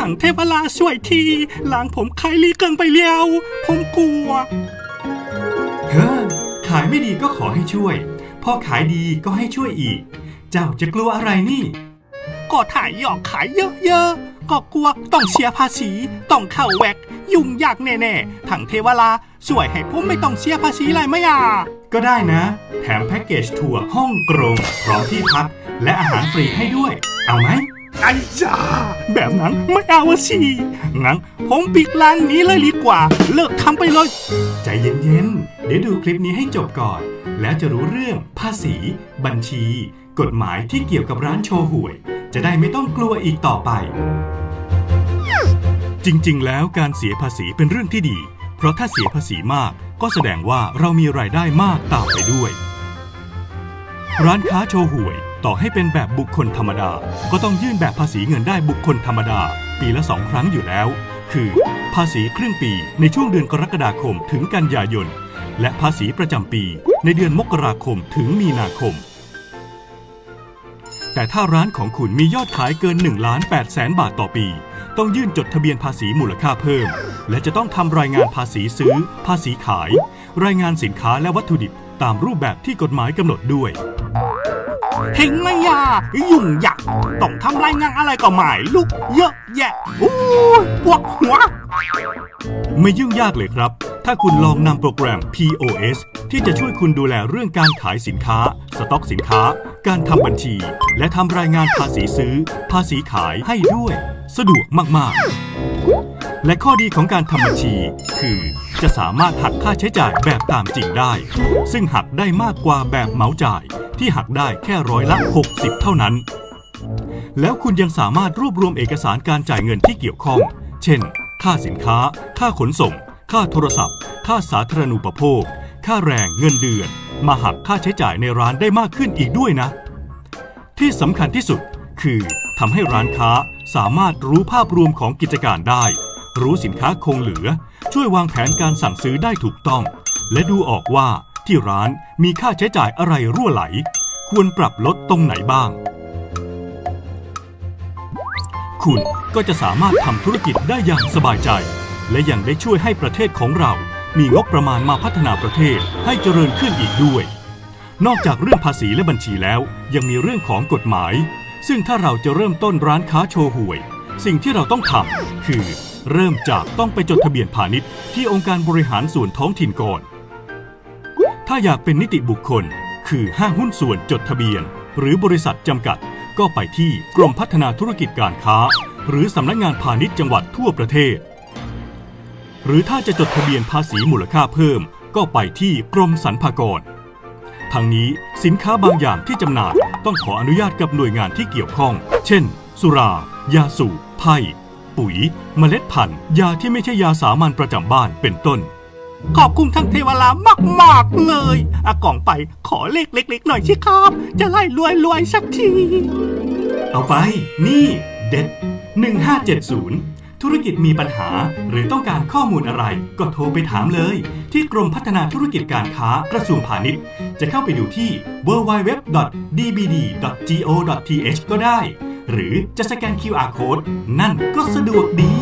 ถังเทพลาช่วยที หลังผมใครลีเกิงไปเลี้ยว ผมกลัว เฮ้อ ขายไม่ดีก็ขอให้ช่วย พอขายดีก็ให้ช่วยอีก เจ้าจะกลัวอะไรนี่ ก็ถ่ายหยอกขายเยอะๆ ก็กลัวต้องเสียภาษี ต้องเข้าแวกยุ่งยากแน่ๆ ถังเทวลาช่วยให้ผมไม่ต้องเสียภาษีอะไรไหมอะ ก็ได้นะ แถมแพ็กเกจทัวร์ฮ่องกงพร้อมที่พักและอาหารฟรีให้ด้วย เอาไหม ไอ้จ้าแบบนั้นไม่เอาอะสิงั้นผมปิดร้านนี้เลยดีกว่า เลิกทำไปเลย ใจเย็นๆ เดี๋ยวดูคลิปนี้ให้จบก่อน แล้วจะรู้เรื่องภาษี บัญชี กฎหมายที่เกี่ยวกับร้านโชห่วย จะได้ไม่ต้องกลัวอีกต่อไป จริงๆ แล้วการเสียภาษีเป็นเรื่องที่ดี เพราะถ้าเสียภาษีมากก็แสดงว่าเรามีรายได้มากตามไปด้วย ร้านค้าโชห่วย ต่อให้เป็นแบบบุคคลธรรมดา ก็ต้องยื่นแบบภาษีเงินได้บุคคลธรรมดา ปีละสองครั้งอยู่แล้ว คือ ภาษีครึ่งปีในช่วงเดือนกรกฎาคมถึงกันยายน และภาษีประจำปีในเดือนมกราคมถึงมีนาคม แต่ถ้าร้านของคุณมียอดขายเกิน1ล้าน8แสนบาทต่อปี ต้องยื่นจดทะเบียนภาษีมูลค่าเพิ่ม และจะต้องทำรายงานภาษีซื้อ ภาษีขาย รายงานสินค้าและวัตถุดิบ ตามรูปแบบที่กฎหมายกำหนดด้วย เห็นไหมยายุ่งยากต้องทำรายงานอะไรก็หมายลูกเยอะแยะอู้ยปวดหัว ไม่ยุ่งยากเลยครับ ถ้าคุณลองนำโปรแกรม POS ที่จะช่วยคุณดูแลเรื่องการขายสินค้า สต็อกสินค้า การทำบัญชี และทำรายงานภาษีซื้อ ภาษีขายให้ด้วย สะดวกมาก ๆ และข้อดีของการทำบัญชี คือ จะสามารถหักค่าใช้จ่ายแบบตามจริงได้ ซึ่งหักได้มากกว่าแบบเหมาจ่าย ที่หักได้แค่ร้อยละ 60 เท่านั้น แล้วคุณยังสามารถรวบรวมเอกสารการจ่ายเงินที่เกี่ยวข้อง เช่น ค่าสินค้า ค่าขนส่ง ค่าโทรศัพท์ ค่าสาธารณูปโภค ค่าแรงเงินเดือน มาหักค่าใช้จ่ายในร้านได้มากขึ้นอีกด้วยนะ ที่สำคัญที่สุดคือทำให้ร้านค้าสามารถรู้ภาพรวมของกิจการได้ รู้สินค้าคงเหลือ ช่วยวางแผนการสั่งซื้อได้ถูกต้อง และดูออกว่าที่ร้านมีค่าใช้จ่ายอะไรรั่วไหล ควรปรับลดตรงไหนบ้าง คุณก็จะสามารถทำธุรกิจได้อย่างสบายใจ และยังได้ช่วยให้ประเทศของเรา มีงบประมาณมาพัฒนาประเทศให้เจริญขึ้นอีกด้วย นอกจากเรื่องภาษีและบัญชีแล้ว ยังมีเรื่องของกฎหมาย ซึ่งถ้าเราจะเริ่มต้นร้านค้าโชห่วย สิ่งที่เราต้องทำคือ เริ่มจากต้องไปจดทะเบียนพาณิชย์ที่องค์การบริหารส่วนท้องถิ่นก่อน ถ้าอยากเป็นนิติบุคคล คือห้างหุ้นส่วนจดทะเบียน หรือบริษัทจำกัด ก็ไปที่กรมพัฒนาธุรกิจการค้า หรือสำนักงานพาณิชย์จังหวัดทั่วประเทศ หรือถ้าจะจดทะเบียนภาษีมูลค่าเพิ่ม ก็ไปที่กรมสรรพากรทั้งนี้สินค้าบางอย่างที่จำหน่ายต้องขออนุญาตกับหน่วยงานที่เกี่ยวข้อง เช่น สุรา ยาสูบไพ่ ปุ๋ย เมล็ดพันธุ์ ยาที่ไม่ใช่ยาสามัญประจำบ้านเป็นต้น ขอบคุณทั้งเทวลามากๆเลยอากล่องไปขอเลขเล็กๆหน่อยสิครับ จะไล่รวยๆสักที เอาไป นี่ เด็ด 1570 ธุรกิจมีปัญหาหรือต้องการข้อมูลอะไร ก็โทรไปถามเลย ที่กรมพัฒนาธุรกิจการค้ากระทรวงพาณิชย์ จะเข้าไปดูที่ www.dbd.go.th ก็ได้ หรือจะสแกน QR code นั่นก็สะดวกดี